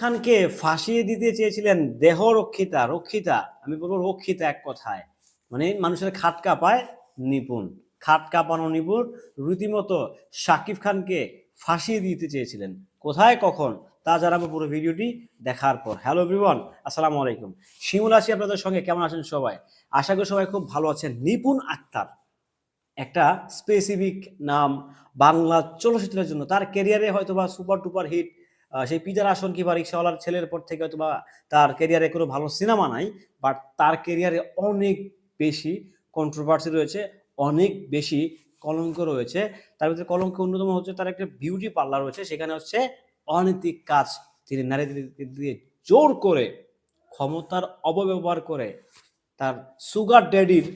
খানকে ফাঁসিয়ে দিতে চেয়েছিলেন দেহ রক্ষিতা রক্ষিতা, আমি বলব রক্ষিতা এক কথায়। মানে মানুষের খাট কাঁপায় নিপুণ, খাট কাঁপানো নিপুণ। রীতিমতো শাকিব খানকে ফাঁসিয়ে দিতে চেয়েছিলেন। কোথায়, কখন, তা জানাব পুরো ভিডিওটি দেখার পর। হ্যালো এভরিওয়ান আসসালামু আলাইকুম। শিমুল আছি আপনাদের সঙ্গে, কেমন আছেন সবাই? আশা করি সবাই খুব ভালো আছেন। নিপুণ আক্তার, একটা স্পেসিফিক নাম বাংলা চলচ্চিত্রের জন্য। তার ক্যারিয়ারে হয়তো বা সুপার টুপার হিট সেই পিজার আসন কিংবা রিক্সাওয়ালার ছেলের পর থেকে হয়তো বা তার কেরিয়ারে কোনো ভালো সিনেমা নাই বাট তার কেরিয়ারে অনেক বেশি কন্ট্রোভার্সি রয়েছে, অনেক বেশি কলঙ্ক রয়েছে। তার ভিতরে কলঙ্ক অন্যতম হচ্ছে তার একটা বিউটি পার্লার রয়েছে, সেখানে হচ্ছে অনৈতিক কাজ তিনি নারীদের দিয়ে জোর করে ক্ষমতার অপব্যবহার করে তার সুগার ড্যাডির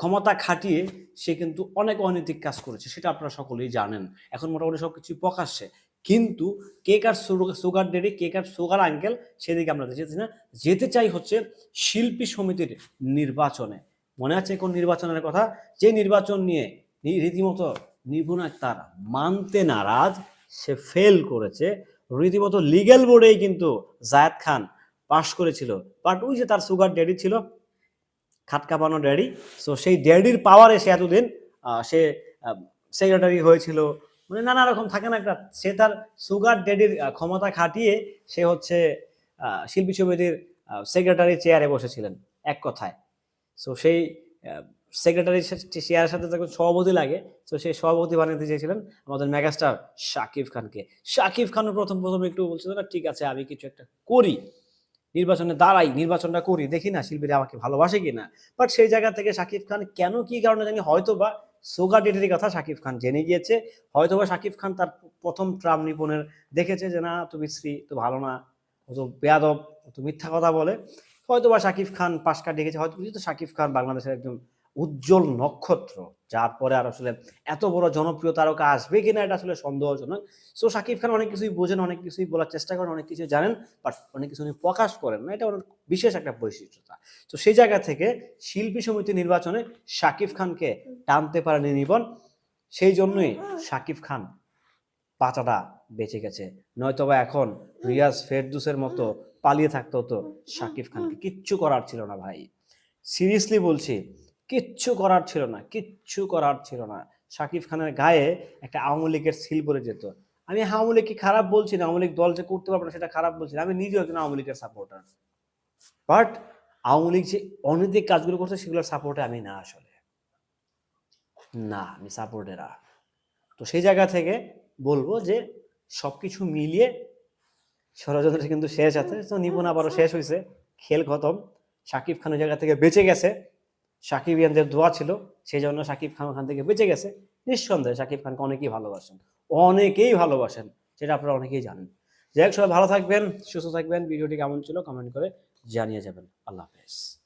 ক্ষমতা খাটিয়ে সে কিন্তু অনেক অনৈতিক কাজ করেছে, সেটা আপনারা সকলেই জানেন। এখন মোটামুটি সব কিছু প্রকাশ্যে। কিন্তু কে কার সুগার ড্যাডি কে কার সুগার আঙ্কেল সেদিকে আমরা যেতে না। যেতে চাই হচ্ছে শিল্পী সমিতির নির্বাচনে। মনে আছে কোন নির্বাচনের কথা? যে নির্বাচন নিয়ে রীতিমতো নিপুণ তার মানতে নারাজ, সে ফেল করেছে। রীতিমতো লিগ্যাল বোর্ডেই কিন্তু জায়েদ খান পাশ করেছিল। বাট ওই যে তার সুগার ড্যাডি ছিল, খাট কাঁপানো ড্যাডি সো সেই ড্যাডির পাওয়ারে সে এতদিন সে সেক্রেটারি হয়েছিল মানে নানা রকম থাকে না একটা, সে তার সুগার ড্যাডির ক্ষমতা খাটিয়ে সে হচ্ছে শিল্পী সমিতির সেক্রেটারি চেয়ারে বসেছিলেন, এক কথায়। সো সেই সেক্রেটারি চেয়ারের সাথে যখন সভাপতি লাগে। তো সেই সভাপতি বানাতে চেয়েছিলেন আমাদের মেগাস্টার শাকিব খানকে। শাকিব খানও প্রথম প্রথম একটু বলছিল না ঠিক আছে, আমি কিছু একটা করি। নির্বাচনে দাঁড়াই, নির্বাচনটা করি। দেখি না শিল্পীরা আমাকে ভালোবাসে কিনা। বাট সেই জায়গা থেকে শাকিব খান কেন কি কারণে জানি হয়তো বা সুগার ডেটের কথা শাকিব খান জেনে গিয়েছে। হয়তোবা শাকিব খান তার প্রথম ট্রাম নিপুণের দেখেছে যে, না, তুমি স্ত্রী, তো ভালো না। ও তো বেয়াদব তো মিথ্যা কথা বলে। হয়তোবা শাকিব খান পাশ কাটিয়ে গেছে। হয়তো শাকিব খান বাংলাদেশের একদম উজ্জ্বল নক্ষত্র, যার পরে আর আসলে এত বড় জনপ্রিয় তারকা আসবে কিনা এটা আসলে সন্দেহজনক। সো সাকিব খান অনেক কিছুই বোঝেন, অনেক কিছুই বলার চেষ্টা করেন, অনেক কিছু জানেন বাট অনেক কিছু উনি প্রকাশ করেন না। এটা ওনার বিশেষ একটা বৈশিষ্ট্যতা। তো সেই জায়গা থেকে শিল্পী সমিতি নির্বাচনে শাকিব খানকে টানতে পারেনি নিবন সেই জন্যই শাকিব খান পাচাটা বেঁচে গেছে। নয়তোবা এখন রিয়াজ ফেরদুসের মতো পালিয়ে থাকতে হতো শাকিব খানকে। কিচ্ছু করার ছিল না ভাই। সিরিয়াসলি বলছি কিচ্ছু করার ছিল না, কিচ্ছু করার ছিল না। শাকিব খানের গায়ে একটা আওয়ামী লীগের সিল পড়ে যেত। আমি আওয়ামী লীগকে খারাপ বলছি না? আওয়ামী লীগ দল যে করতে পারবে না সেটা খারাপ বলছি না। আমি নিজেও একজন আওয়ামী লীগের সাপোর্টার বাট আওয়ামী লীগ যে অনৈতিক কাজগুলো করছে সেগুলোর সাপোর্টে আমি না আসলে। না, আমি সাপোর্টে না। তো সেই জায়গা থেকে বলব যে সবকিছু মিলিয়ে ষড়যন্ত্র কিন্তু শেষ আছে। তো নিপুণ আবারও শেষ হয়েছে খেল খতম। সাকিব খানের জায়গা থেকে বেঁচে গেছে। সাকিব ইয়ানদের দোয়া ছিল সেই জন্য সাকিব খান ওখান থেকে বেঁচে গেছে। নিঃসন্দেহে সাকিব খানকে অনেকেই ভালোবাসেন অনেকেই ভালোবাসেন, সেটা আপনারা অনেকেই জানেন। যাই হোক, সবাই ভালো থাকবেন, সুস্থ থাকবেন। ভিডিওটি কেমন ছিল কমেন্ট করে জানিয়ে যাবেন। আল্লাহ হাফেজ।